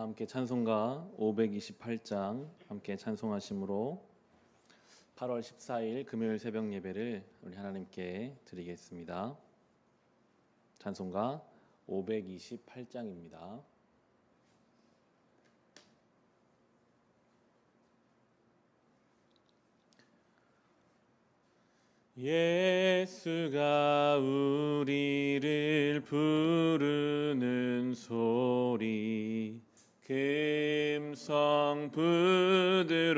다 함께 찬송가 528장 함께 찬송하심으로 8월 14일 금요일 새벽 예배를 우리 하나님께 드리겠습니다. 찬송가 528장입니다. 예수가 우리를 부르는 소리 금성 부드러워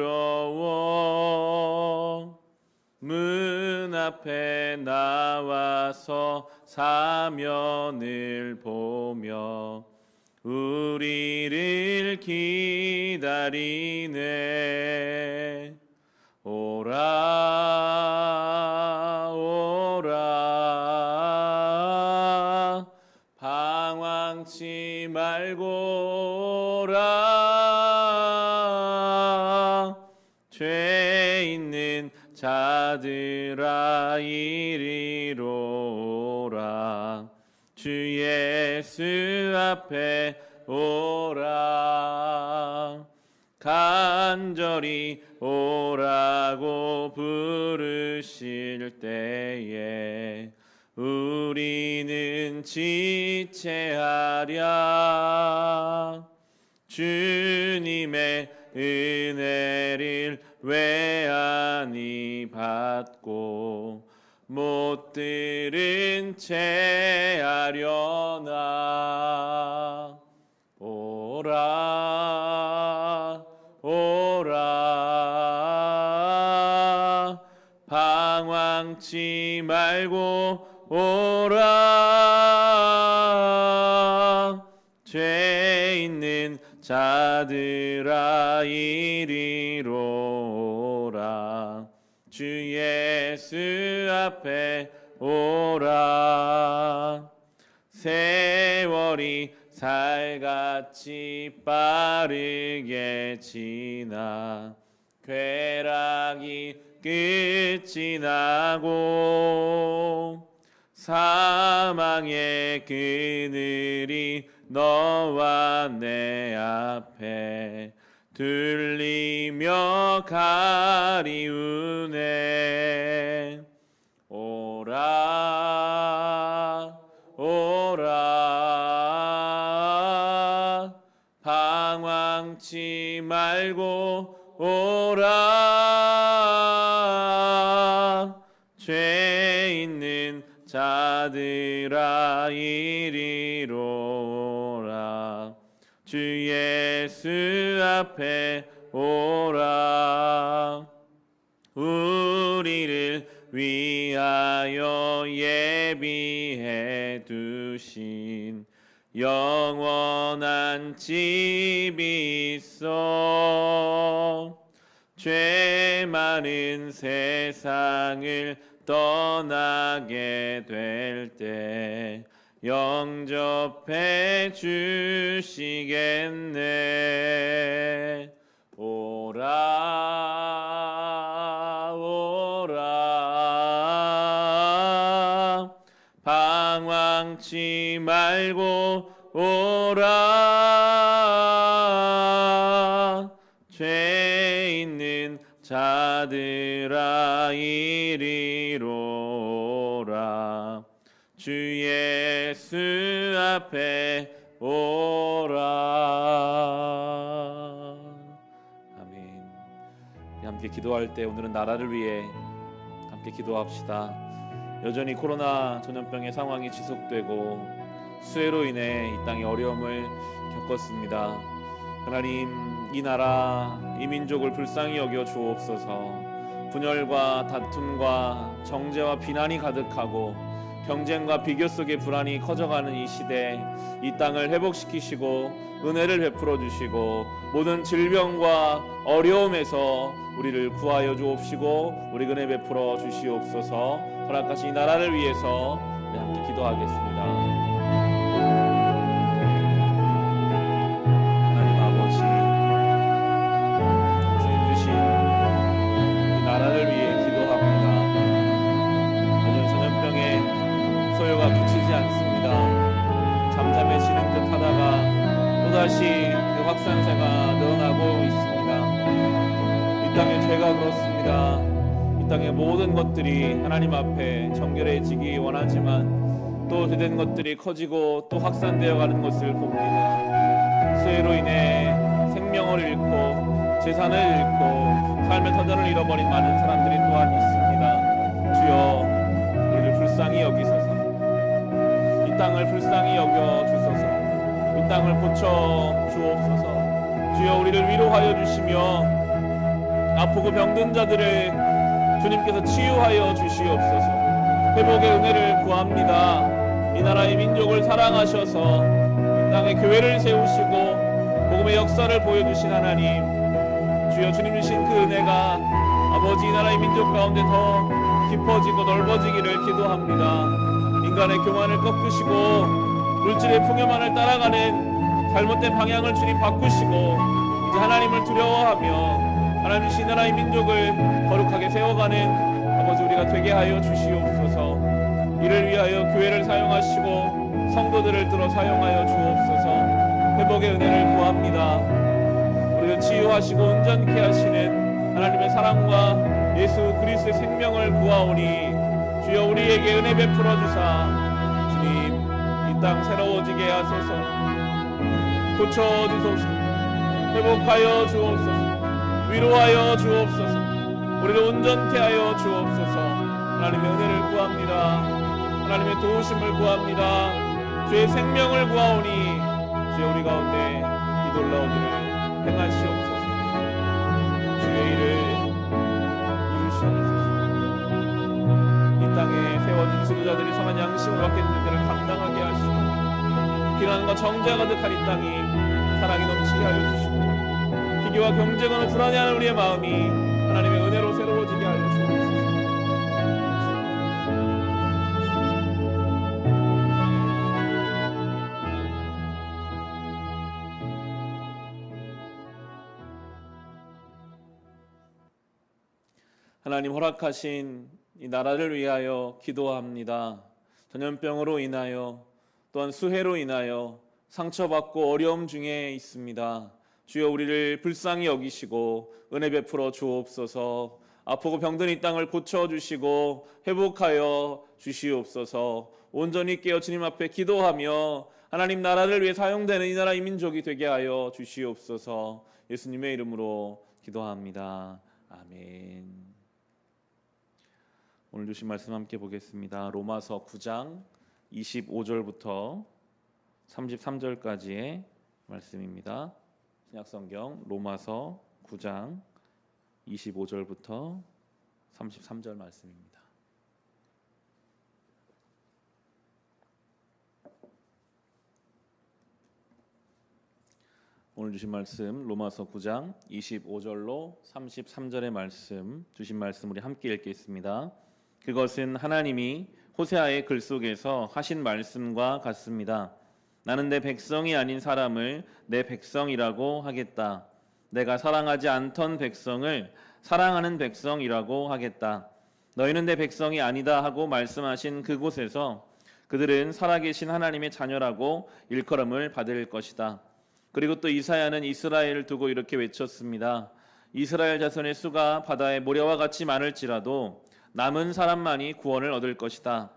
문 앞에 나와서 사면을 보며 우리를 기다리네. 오라 자들아 이리로 오라. 주 예수 앞에 오라. 간절히 오라고 부르실 때에 우리는 지체하랴. 주님의 은혜를 외안히 받고 못 들은 채 하려나? 오라 오라. 방황치 말고 오라. 죄 있는 자들아 이리 앞에 오라. 세월이 살같이 빠르게 지나 쾌락이 끝이 나고 사망의 그늘이 너와 내 앞에 들리며 가리우네 오라. 방황치 말고 오라. 죄 있는 자들아 이리로 오라. 주 예수 앞에 오라. 우리를 위하여 예비해 두신 영원한 집이 있어 죄 많은 세상을 떠나게 될 때 영접해 주시겠네. 오라 방황치 말고 오라. 죄 있는 자들아 이리로 오라. 주 예수 앞에 오라. 아멘. 함께 기도할 때 오늘은 나라를 위해 함께 기도합시다 여전히 코로나 전염병의 상황이 지속되고 수해로 인해 이 땅에 어려움을 겪었습니다. 하나님 이 나라 이 민족을 불쌍히 여겨 주옵소서. 분열과 다툼과 정죄와 비난이 가득하고 경쟁과 비교 속에 불안이 커져가는 이 시대 이 땅을 회복시키시고 은혜를 베풀어 주시고 모든 질병과 어려움에서 우리를 구하여 주옵시고 우리 은혜 베풀어 주시옵소서 허락하신 이 나라를 위해서 우리 함께 기도하겠습니다. 또다시 그 확산세가 늘어나고 있습니다. 이 땅의 죄가 그렇습니다. 이 땅의 모든 것들이 하나님 앞에 정결해지기 원하지만 또 죄된 것들이 커지고 또 확산되어 가는 것을 봅니다. 수해로 인해 생명을 잃고 재산을 잃고 삶의 터전을 잃어버린 많은 사람들이 또한 있습니다. 주여 우리를 불쌍히 여기소서 이 땅을 불쌍히 여겨 주소서 이 땅을 고쳐 주옵소서. 주여 우리를 위로하여 주시며 아프고 병든 자들을 주님께서 치유하여 주시옵소서. 회복의 은혜를 구합니다. 이 나라의 민족을 사랑하셔서 이 땅에 교회를 세우시고 복음의 역사를 보여주신 하나님 주여 주님 주신 그 은혜가 아버지 이 나라의 민족 가운데 더 깊어지고 넓어지기를 기도합니다. 인간의 교만을 꺾으시고 물질의 풍요만을 따라가는 잘못된 방향을 주님 바꾸시고 이제 하나님을 두려워하며 하나님 신 나라의 민족을 거룩하게 세워가는 아버지 우리가 되게 하여 주시옵소서. 이를 위하여 교회를 사용하시고 성도들을 들어 사용하여 주옵소서. 회복의 은혜를 구합니다. 우리를 치유하시고 온전케 하시는 하나님의 사랑과 예수 그리스도의 생명을 구하오니 주여 우리에게 은혜 베풀어 주사 땅 새로워지게 하소서. 고쳐 주소서. 회복하여 주옵소서. 위로하여 주옵소서. 우리를 온전케 하여 주옵소서. 하나님의 은혜를 구합니다. 하나님의 도우심을 구합니다. 주의 생명을 구하오니 주여 우리 가운데 이 놀라운 일을 행하시옵소서. 주의 일을 이루시옵소서. 이 땅에 세워진 지도자들이 성한 양심을 받겠는 일들을 감당하게 하시고 비난과 정죄가 가득한 이 땅이 사랑이 넘치게 하여 주시고 비교와 경쟁으로 불안해하는 우리의 마음이 하나님의 은혜로 새로워지게 하여 주옵소서 하나님 허락하신 이 나라를 위하여 기도합니다. 전염병으로 인하여 또한 수해로 인하여 상처받고 어려움 중에 있습니다. 주여 우리를 불쌍히 여기시고 은혜 베풀어 주옵소서. 아프고 병든 이 땅을 고쳐 주시고 회복하여 주시옵소서. 온전히 깨어 주님 앞에 기도하며 하나님 나라를 위해 사용되는 이 나라 이민족이 되게 하여 주시옵소서. 예수님의 이름으로 기도합니다. 아멘. 오늘 주신 말씀 함께 보겠습니다. 로마서 9장 25절부터 33절까지의 말씀입니다. 신약 성경 로마서 9장 25절부터 33절 말씀입니다. 오늘 주신 말씀 로마서 9장 25절로 33절의 말씀 주신 말씀 우리 함께 읽겠습니다. 그것은 하나님이 호세아의 글 속에서 하신 말씀과 같습니다. 나는 내 백성이 아닌 사람을 내 백성이라고 하겠다. 내가 사랑하지 않던 백성을 사랑하는 백성이라고 하겠다. 너희는 내 백성이 아니다 하고 말씀하신 그곳에서 그들은 살아계신 하나님의 자녀라고 일컬음을 받을 것이다. 그리고 또 이사야는 이스라엘을 두고 이렇게 외쳤습니다. 이스라엘 자손의 수가 바다의 모래와 같이 많을지라도 남은 사람만이 구원을 얻을 것이다.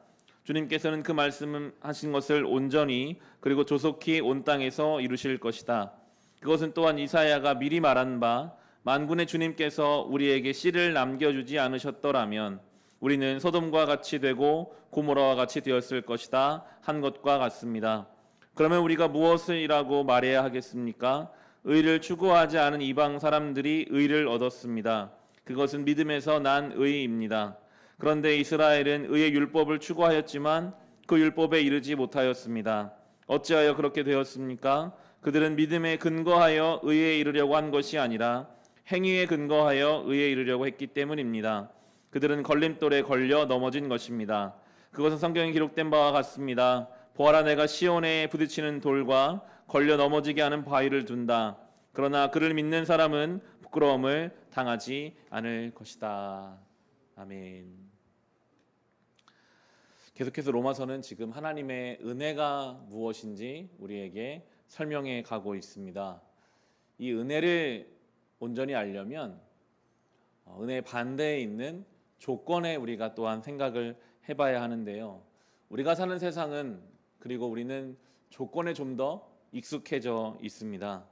주님께서는 그 말씀하신 것을 온전히 그리고 조속히 온 땅에서 이루실 것이다. 그것은 또한 이사야가 미리 말한 바 만군의 주님께서 우리에게 씨를 남겨주지 않으셨더라면 우리는 소돔과 같이 되고 고모라와 같이 되었을 것이다 한 것과 같습니다. 그러면 우리가 무엇이라고 말해야 하겠습니까? 의를 추구하지 않은 이방 사람들이 의를 얻었습니다. 그것은 믿음에서 난 의입니다. 그런데 이스라엘은 의의 율법을 추구하였지만 그 율법에 이르지 못하였습니다. 어찌하여 그렇게 되었습니까? 그들은 믿음에 근거하여 의에 이르려고 한 것이 아니라 행위에 근거하여 의에 이르려고 했기 때문입니다. 그들은 걸림돌에 걸려 넘어진 것입니다. 그것은 성경에 기록된 바와 같습니다. 보아라 내가 시온에 부딪히는 돌과 걸려 넘어지게 하는 바위를 둔다. 그러나 그를 믿는 사람은 부끄러움을 당하지 않을 것이다. 아멘. 계속해서 로마서는 지금 하나님의 은혜가 무엇인지 우리에게 설명해 가고 있습니다. 이 은혜를 온전히 알려면 어, 은혜의 반대에 있는 조건에 우리가 또한 생각을 해봐야 하는데요. 우리가 사는 세상은 그리고 우리는 조건에 좀 더 익숙해져 있습니다.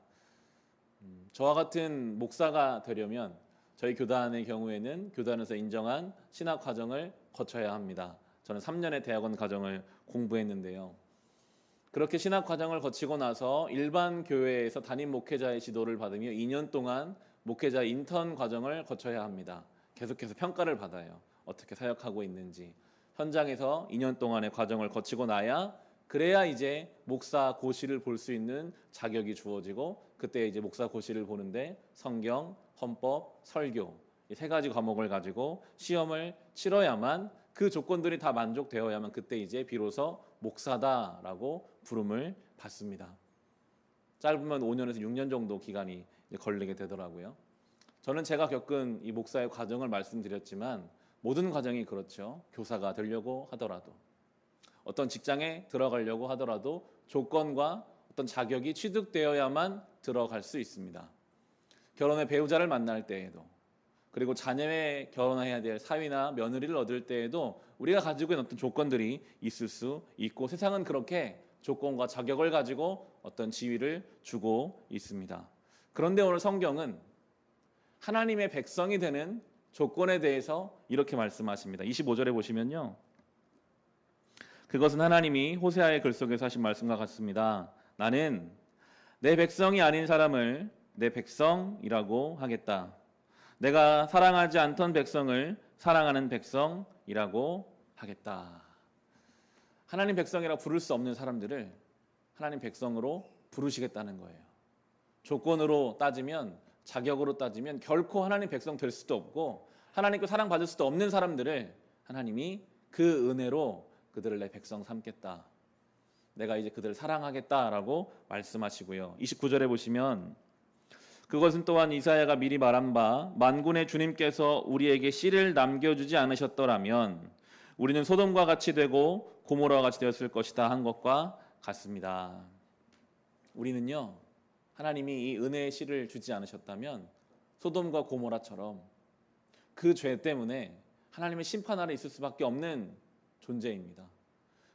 음, 저와 같은 목사가 되려면 저희 교단의 경우에는 교단에서 인정한 신학 과정을 거쳐야 합니다. 저는 3년의 대학원 과정을 공부했는데요. 그렇게 신학 과정을 거치고 나서 일반 교회에서 담임 목회자의 지도를 받으며 2년 동안 목회자 인턴 과정을 거쳐야 합니다. 계속해서 평가를 받아요. 어떻게 사역하고 있는지. 현장에서 2년 동안의 과정을 거치고 나야 그래야 이제 목사 고시를 볼 수 있는 자격이 주어지고 그때 이제 목사 고시를 보는데 성경, 헌법, 설교 이 세 가지 과목을 가지고 시험을 치러야만 그 조건들이 다 만족되어야만 그때 이제 비로소 목사다라고 부름을 받습니다. 짧으면 5년에서 6년 정도 기간이 걸리게 되더라고요. 저는 제가 겪은 이 목사의 과정을 말씀드렸지만 모든 과정이 그렇죠. 교사가 되려고 하더라도 어떤 직장에 들어가려고 하더라도 조건과 어떤 자격이 취득되어야만 들어갈 수 있습니다. 결혼의 배우자를 만날 때에도 그리고 자녀의 결혼해야 될 사위나 며느리를 얻을 때에도 우리가 가지고 있는 어떤 조건들이 있을 수 있고 세상은 그렇게 조건과 자격을 가지고 어떤 지위를 주고 있습니다. 그런데 오늘 성경은 하나님의 백성이 되는 조건에 대해서 이렇게 말씀하십니다. 25절에 보시면요. 그것은 하나님이 호세아의 글 속에서 하신 말씀과 같습니다. 나는 내 백성이 아닌 사람을 내 백성이라고 하겠다. 내가 사랑하지 않던 백성을 사랑하는 백성이라고 하겠다. 하나님 백성이라 부를 수 없는 사람들을 하나님 백성으로 부르시겠다는 거예요. 조건으로 따지면 자격으로 따지면 결코 하나님 백성 될 수도 없고 하나님께 사랑받을 수도 없는 사람들을 하나님이 그 은혜로 그들을 내 백성 삼겠다. 내가 이제 그들을 사랑하겠다라고 말씀하시고요. 29절에 보시면 그것은 또한 이사야가 미리 말한 바 만군의 주님께서 우리에게 씨를 남겨주지 않으셨더라면 우리는 소돔과 같이 되고 고모라와 같이 되었을 것이다 한 것과 같습니다. 우리는요 하나님이 이 은혜의 씨를 주지 않으셨다면 소돔과 고모라처럼 그 죄 때문에 하나님의 심판 아래 있을 수밖에 없는 존재입니다.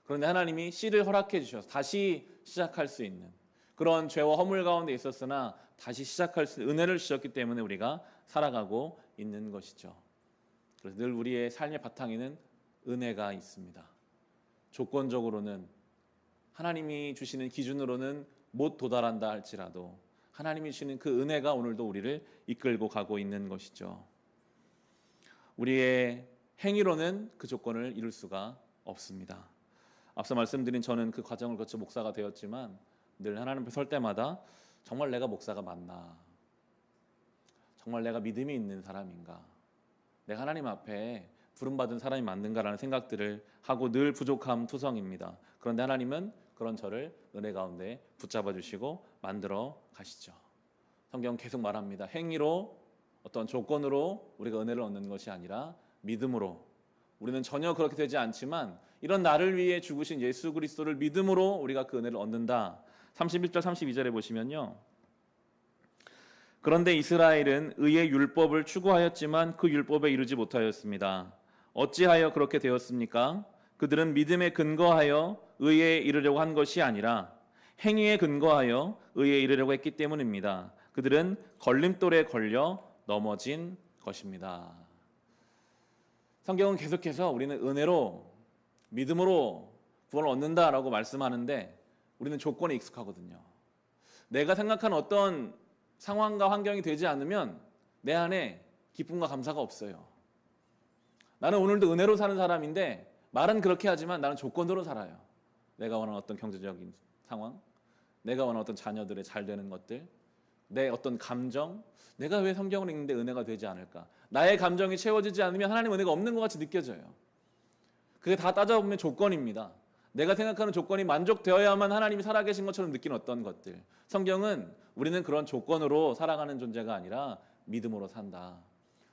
그런데 하나님이 씨를 허락해 주셔서 다시 시작할 수 있는 그런 죄와 허물 가운데 있었으나 다시 시작할 수 있는 은혜를 주셨기 때문에 우리가 살아가고 있는 것이죠. 그래서 늘 우리의 삶의 바탕에는 은혜가 있습니다. 조건적으로는 하나님이 주시는 기준으로는 못 도달한다 할지라도 하나님이 주시는 그 은혜가 오늘도 우리를 이끌고 가고 있는 것이죠. 우리의 행위로는 그 조건을 이룰 수가 없습니다. 앞서 말씀드린 저는 그 과정을 거쳐 목사가 되었지만 늘 하나님 앞에 설 때마다 정말 내가 목사가 맞나? 정말 내가 믿음이 있는 사람인가? 내가 하나님 앞에 부름받은 사람이 맞는가라는 생각들을 하고 늘 부족함 투성입니다. 그런데 하나님은 그런 저를 은혜 가운데 붙잡아 주시고 만들어 가시죠. 성경 계속 말합니다. 행위로 어떤 조건으로 우리가 은혜를 얻는 것이 아니라 믿음으로 우리는 전혀 그렇게 되지 않지만 이런 나를 위해 죽으신 예수 그리스도를 믿음으로 우리가 그 은혜를 얻는다. 31절 32절에 보시면요. 그런데 이스라엘은 의의 율법을 추구하였지만 그 율법에 이르지 못하였습니다. 어찌하여 그렇게 되었습니까? 그들은 믿음에 근거하여 의에 이르려고 한 것이 아니라 행위에 근거하여 의에 이르려고 했기 때문입니다. 그들은 걸림돌에 걸려 넘어진 것입니다. 성경은 계속해서 우리는 은혜로 믿음으로 구원을 얻는다라고 말씀하는데 우리는 조건에 익숙하거든요. 내가 생각하는 어떤 상황과 환경이 되지 않으면 내 안에 기쁨과 감사가 없어요. 나는 오늘도 은혜로 사는 사람인데 말은 그렇게 하지만 나는 조건으로 살아요. 내가 원하는 어떤 경제적인 상황, 내가 원하는 어떤 자녀들의 잘 되는 것들, 내 어떤 감정, 내가 왜 성경을 읽는데 은혜가 되지 않을까? 나의 감정이 채워지지 않으면 하나님 은혜가 없는 것 같이 느껴져요. 그게 다 따져보면 조건입니다. 내가 생각하는 조건이 만족되어야만 하나님이 살아계신 것처럼 느끼는 어떤 것들. 성경은 우리는 그런 조건으로 살아가는 존재가 아니라 믿음으로 산다.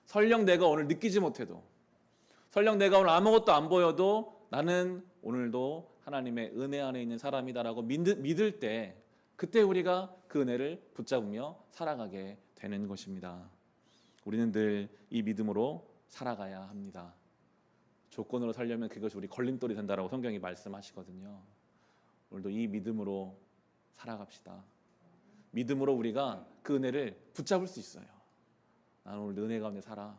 설령 내가 오늘 느끼지 못해도, 설령 내가 오늘 아무것도 안 보여도 나는 오늘도 하나님의 은혜 안에 있는 사람이다라고 믿을 때 그때 우리가 그 은혜를 붙잡으며 살아가게 되는 것입니다. 우리는 늘 이 믿음으로 살아가야 합니다. 조건으로 살려면 그것이 우리 걸림돌이 된다라고 성경이 말씀하시거든요. 오늘도 이 믿음으로 살아갑시다. 믿음으로 우리가 그 은혜를 붙잡을 수 있어요. 나는 오늘 은혜 가운데 살아.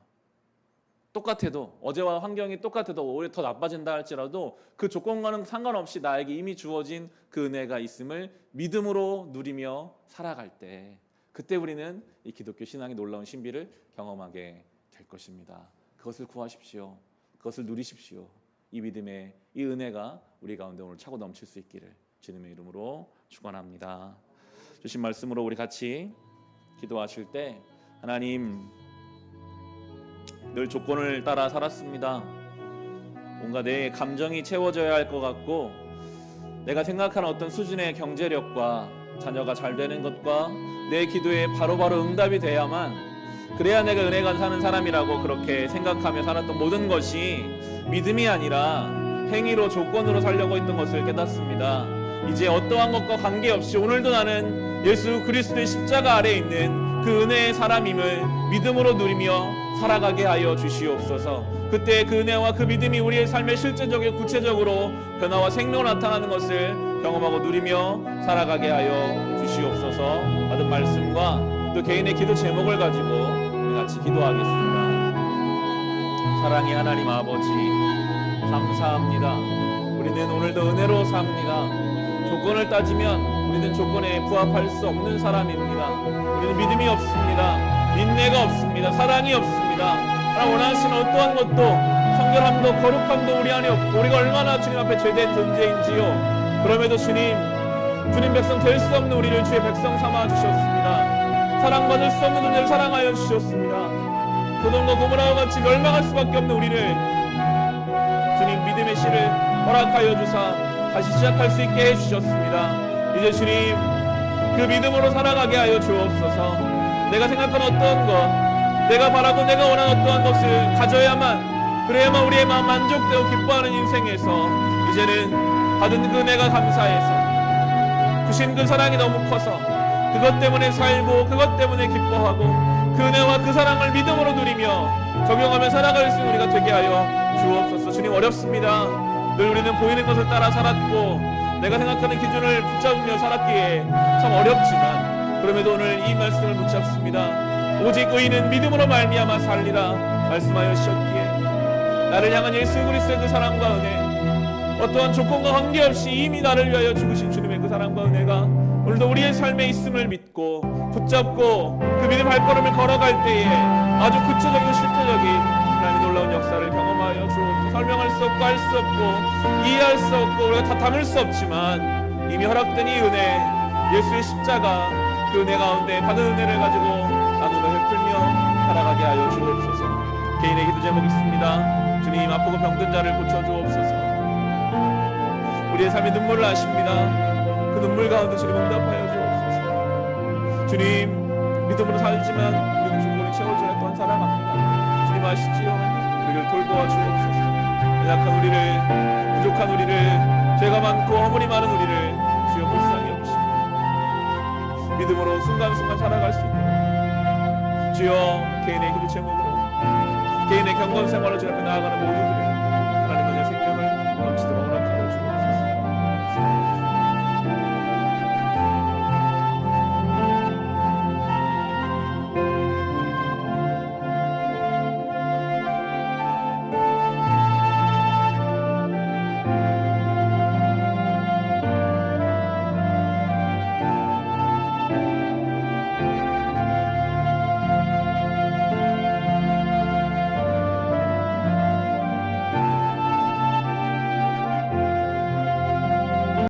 똑같아도 어제와 환경이 똑같아도 오히려 더 나빠진다 할지라도 그 조건과는 상관없이 나에게 이미 주어진 그 은혜가 있음을 믿음으로 누리며 살아갈 때 그때 우리는 이 기독교 신앙의 놀라운 신비를 경험하게 될 것입니다. 그것을 구하십시오. 그것을 누리십시오. 이 믿음의 이 은혜가 우리 가운데 오늘 차고 넘칠 수 있기를 주님의 이름으로 축원합니다. 주신 말씀으로 우리 같이 기도하실 때 하나님 늘 조건을 따라 살았습니다. 뭔가 내 감정이 채워져야 할 것 같고 내가 생각하는 어떤 수준의 경제력과 자녀가 잘 되는 것과 내 기도에 바로바로 응답이 돼야만 그래야 내가 은혜가 사는 사람이라고 그렇게 생각하며 살았던 모든 것이 믿음이 아니라 행위로 조건으로 살려고 했던 것을 깨닫습니다. 이제 어떠한 것과 관계없이 오늘도 나는 예수 그리스도의 십자가 아래에 있는 그 은혜의 사람임을 믿음으로 누리며 살아가게 하여 주시옵소서. 그때 그 은혜와 그 믿음이 우리의 삶의 실제적이고 구체적으로 변화와 생명으로 나타나는 것을 경험하고 누리며 살아가게 하여 주시옵소서. 받은 말씀과 또 개인의 기도 제목을 가지고 같이 기도하겠습니다. 사랑의 하나님 아버지 감사합니다. 우리는 오늘도 은혜로 삽니다. 조건을 따지면 우리는 조건에 부합할 수 없는 사람입니다. 우리는 믿음이 없습니다. 인내가 없습니다. 사랑이 없습니다. 하나님 원하시는 어떠한 것도 성결함도 거룩함도 우리 안에 없고 우리가 얼마나 주님 앞에 죄된 존재인지요. 그럼에도 주님 주님 백성 될 수 없는 우리를 주의 백성 삼아 주셨습니다. 사랑받을 수 없는 존재를 사랑하여 주셨습니다. 소돔과 고모라와 같이 멸망할 수밖에 없는 우리를 주님 믿음의 씨를 허락하여 주사 다시 시작할 수 있게 해주셨습니다. 이제 주님 그 믿음으로 살아가게 하여 주옵소서. 내가 생각한 어떠한 것, 내가 바라고 내가 원하는 어떠한 것을 가져야만 그래야만 우리의 마음 만족되고 기뻐하는 인생에서 이제는 받은 그 은혜가 감사해서 주신 그 사랑이 너무 커서 그것 때문에 살고 그것 때문에 기뻐하고 그 은혜와 그 사랑을 믿음으로 누리며 적용하며 살아갈 수 있는 우리가 되게 하여 주옵소서. 주님 어렵습니다. 늘 우리는 보이는 것을 따라 살았고 내가 생각하는 기준을 붙잡으며 살았기에 참 어렵지만 그럼에도 오늘 이 말씀을 붙잡습니다. 오직 의인은 믿음으로 말미암아 살리라 말씀하여 주셨기에 나를 향한 예수 그리스도의 그 사랑과 은혜 어떠한 조건과 관계없이 이미 나를 위하여 죽으신 주님의 그 사랑과 은혜가 오늘도 우리의 삶에 있음을 믿고 붙잡고 그 믿음 발걸음을 걸어갈 때에 아주 구체적이고 실제적인 하나님의 놀라운 역사를 경험하여 주옵소서 설명할 수 없고 할수 없고 이해할 수 없고 우리가 다 담을 수 없지만 이미 허락된 이 은혜 예수의 십자가 그 은혜 가운데 받은 은혜를 가지고 나누며 베풀며 살아가게 하여 주옵소서. 개인의 기도 제목 있습니다. 주님 아프고 병든 자를 고쳐주옵소서. 우리의 삶에 눈물을 아십니다 그 눈물 가운데 주님 응답하여 주옵소서. 주님 믿음으로 살지만 우리는 조건이 채워줘야 또한 살아갑니다. 주님 아시지요? 우리를 돌보아 주옵소서. 연약한 우리를 부족한 우리를 죄가 많고 허물이 많은 우리를 주여 불쌍히 여기시고. 믿음으로 순간순간 살아갈 수 있도록. 주여 개인의 기도 제목으로 개인의 경건 생활을 주님 앞에 나아가는 모두들